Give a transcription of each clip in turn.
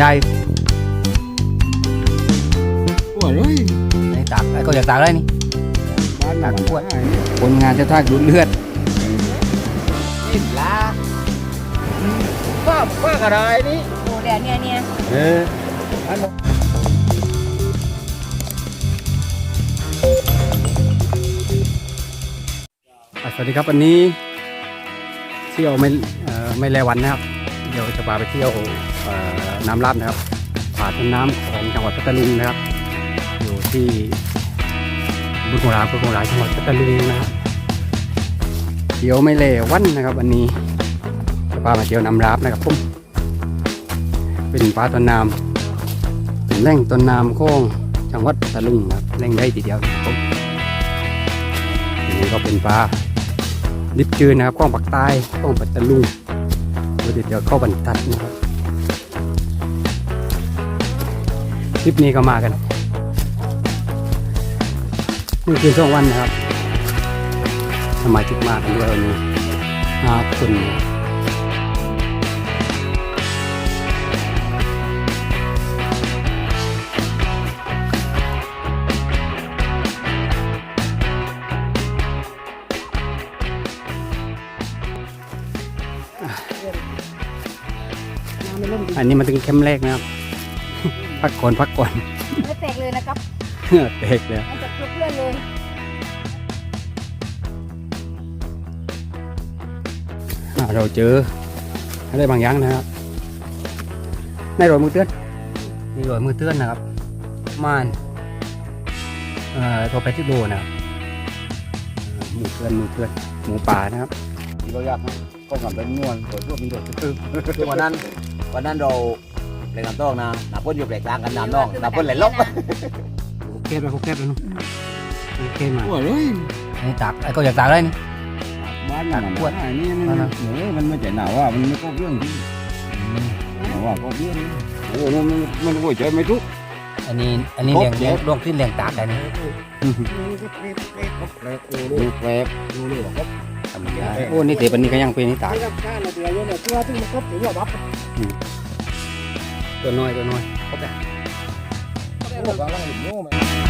ได้ปวดเลยไอ้ตากไอ้ก็อยากตากได้นี่บ้านหนักปวดคนงานจะทากดูดเลือดกินลาป้าป้ากระไรนี่โอ้เดี๋ยวเนี่ยเนี่ยเอออันนั้นอะสวัสดีครับวันนี้เที่ยวไม่เอ่อไม่แลวันนะครับ เดี๋ยวจะพาไปเที่ยวน้ำรับนะครับผ่านต้นน้ำของจังหวัดพัทลุงนะครับ อยู่ที่บุญโงราบุญโงราจังหวัดพัทลุงนะครับเที่ยวไม่แลวันนะครับวันนี้จะพามาเที่ยวน้ำรับนะครับผมเป็นป่าต้นน้ำเป็นแหล่งต้นน้ำของจังหวัดพัทลุงนะครับแหล่งได้ทีเดียวครับผมอันนี้ก็เป็นปลาลิบจืนนะครับกล้องปักใต้กล้องปัตตาลุง เดี๋ยวเดี๋ยวเข้าบรรทัดนะครับคลิปนี้ก็มากันนี่คือสองวันนะครับ สมาชิกมากันด้วยวันนี้ห้าคน อันนี้มาถึงแคมป์แรกนะครับ พักก่อนพักก่อนไม่แตกเลยนะครับเหงื่อแตกเลยมันจะเพื่อนๆเลยอ่าเราเจออะไรบางอย่างนะครับ ในรอยมือเตือนนี่รอยมือเตือนนะครับม่านเอ่อตัวไปที่โดนะครับเอ่อมือเตือนมือเตือนหมูป่านะครับ ที่เราอยากนะก็กลับเป็นนวลสวยพวกมีโดดตึ๊บคือวันนั้น วันนั้นเราเล่นกันต้องนะหนาพ่นอยู่แปลกกลางกันน้ำน้องหนาพ่นไหลลบโอเคไปโอเคไปนู่นโอเคมาปวดเลยไอ้ตากไอ้ก็อยากตากได้นี่บ้านหนักปวดนี่มันเหนื่อยมันไม่ใช่หนาวว่ามันไม่ก็เรื่องที่หนาวว่าก็เรื่องโอ้มันมันโวยใจไม่ทุกอันนี้อันนี้ครบเลี้ยงเจ็เลี้ยงดดวงขึ้นเลี้ยงตากได้นี่ดูแปลกดูเลยว่า ทำได้โอ้นี่เดี๋ยววันนี้ก็ยังเป็นนี่ตากไม่รับการเราเดียวเนี่ยเพื่อที่มันครบหรือว่าบัฟตัวน้อยตัวน้อยโอ้ก็กำลัง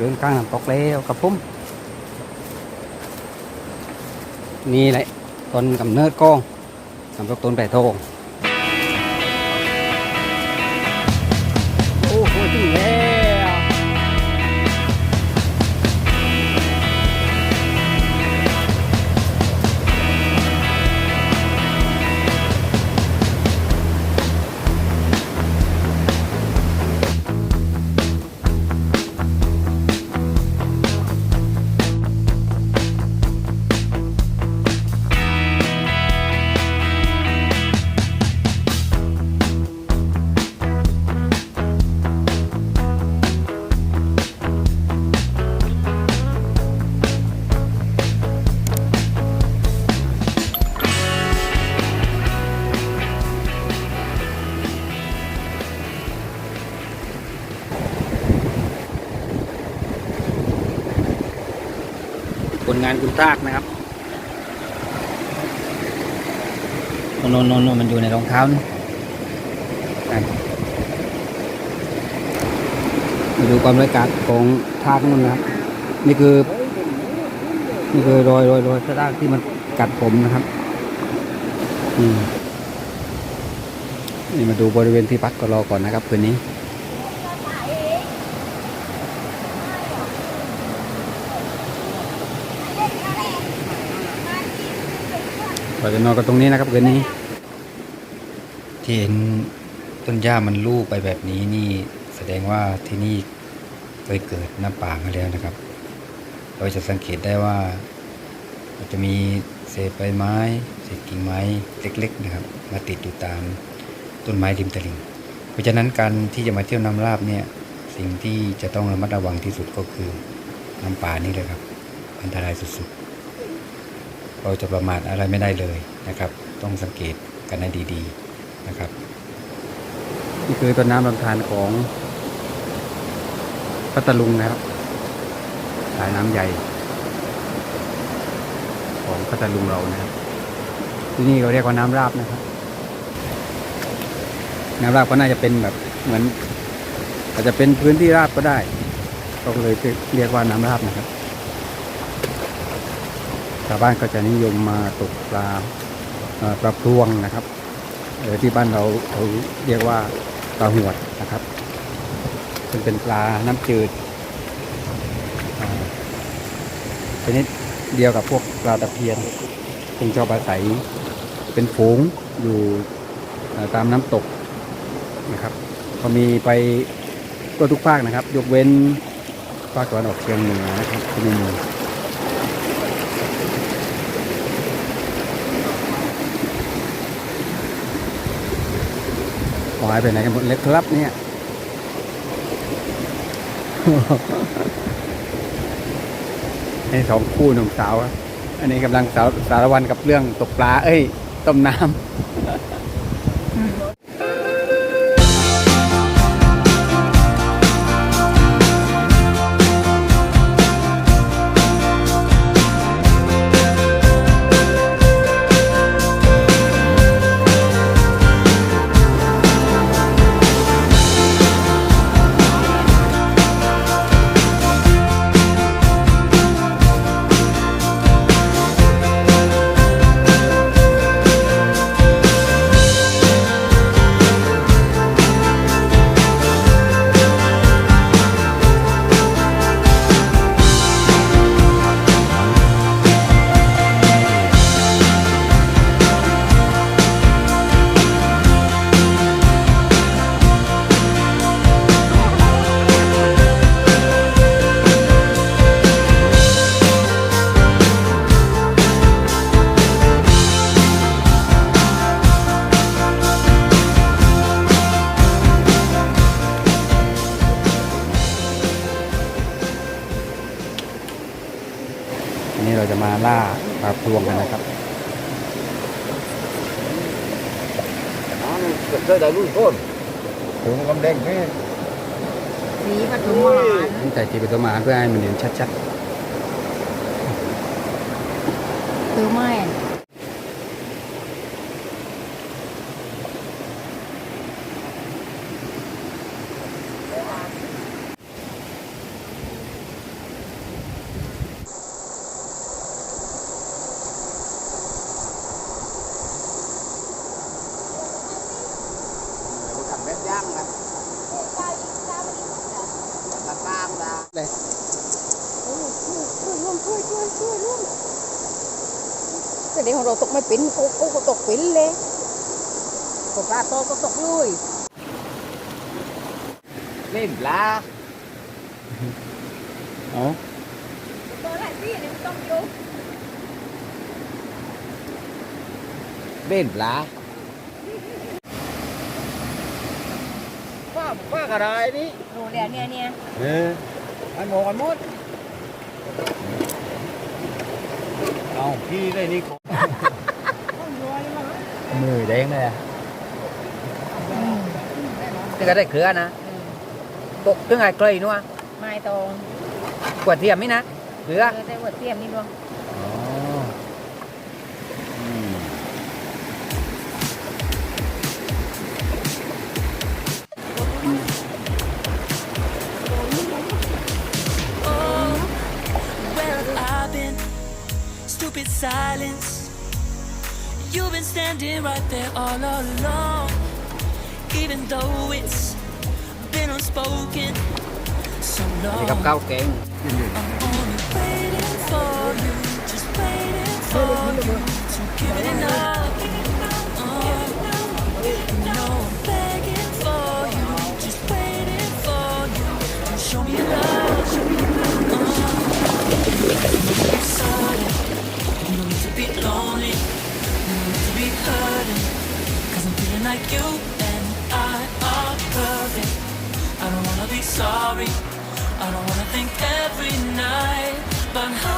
เดินกลางน้ำตกแล้วกับผมนี่แหละต้นกำเนิดกล้องน้ำตกต้นแปะโทง ผลงานคุณตากนะครับโนนโนนโนมันอยู่ในรองเท้านี่นั่นมาดูความร้ายกาจของทากนู่นนะครับ นี่คือ นี่คือรอยรอยรอยกระด้างที่มันกัดผมนะครับอืมนี่มาดูบริเวณที่พักก็รอก่อนนะครับคืนนี้ เราจะนอนกันตรงนี้นะครับคืนนี้ ที่เห็นต้นหญ้ามันลูกไปแบบนี้นี่แสดงว่าที่นี่เคยเกิดน้ำป่ามาแล้วนะครับ เราจะสังเกตได้ว่าจะมีเศษใบไม้เศษกิ่งไม้เล็กๆนะครับ มาติดอยู่ตามต้นไม้ริมตลิ่ง เพราะฉะนั้นการที่จะมาเที่ยวน้ำราบเนี่ยสิ่งที่จะต้องระมัดระวังที่สุดก็คือน้ำป่านี่เลยครับ อันตรายสุดๆ เราจะประมาทอะไรไม่ได้เลยนะครับ ต้องสังเกตกันให้ดีๆนะครับ นี่คือต้นน้ำลำธารของพัทลุงนะครับสายน้ำใหญ่ ของพัทลุงเรานะครับที่นี่เขาเรียกว่าน้ำราบนะครับ น้ำราบก็น่าจะเป็นแบบเหมือน อาจจะเป็นพื้นที่ราบก็ได้ก็เลยเรียกว่าน้ำราบนะครับ ชาวบ้านก็จะนิยมมาตกปลาปลาพรวงนะครับเออที่บ้านเราเขาเรียกว่าปลาหวดนะครับซึ่งเป็นปลาน้ำจืดชนิดเดียวกับพวกปลาตะเพียนซึ่งชอบอาศัยเป็นฝูงอยู่ตามน้ำตกนะครับก็มีไปก็ทุกภาคนะครับ ยกเว้นภาคตะวันออกเฉียงเหนือนะครับที่ไม่ ควายไปไหนกันหมดเลยครับเนี่ยนี่สองคู่หนุ่มสาว อันนี้กำลังสาวสารวันกับเรื่องตกปลา เอ้ย ต้มน้ำ อันนี้เราจะมาล่าปลาพรวงกันนะครับเกิดได้ได้ลุยก้นถึงกำแดงนี่สีปฐมหวานตั้งใจจีบไปตัวมาเพื่อให้มันเห็นชัดคือไม่ กันเม็ดย่างนะตะกางดาช่วยร่วมช่วยช่วยช่วยร่วมแต่เดี๋ยวของเราตกไม่เป็นโอ้โอ้ก็ตกเป็นเลยตกปลาโตก็ตกลุยเล่นปลาๆเอาตัวไหนพี่เนี่ยต้องอยู่เล่นปลาป้าป้ากระไรนี่ดูแล้วเนี่ยเนี่ยเออ ไอ้หมอกันหมด เอาพี่ได้นี่มือแดงเลยอะนี่ก็ได้เครือนะตกถึงไงเกยนัวไม่ตรงกวดเทียมนี่นะเครือ เออได้หัวเทียมนี่ดวง stupid silence. You've been standing right there all along, even though it's been unspoken so long. Waiting for you, just waiting for you to give it. every night. But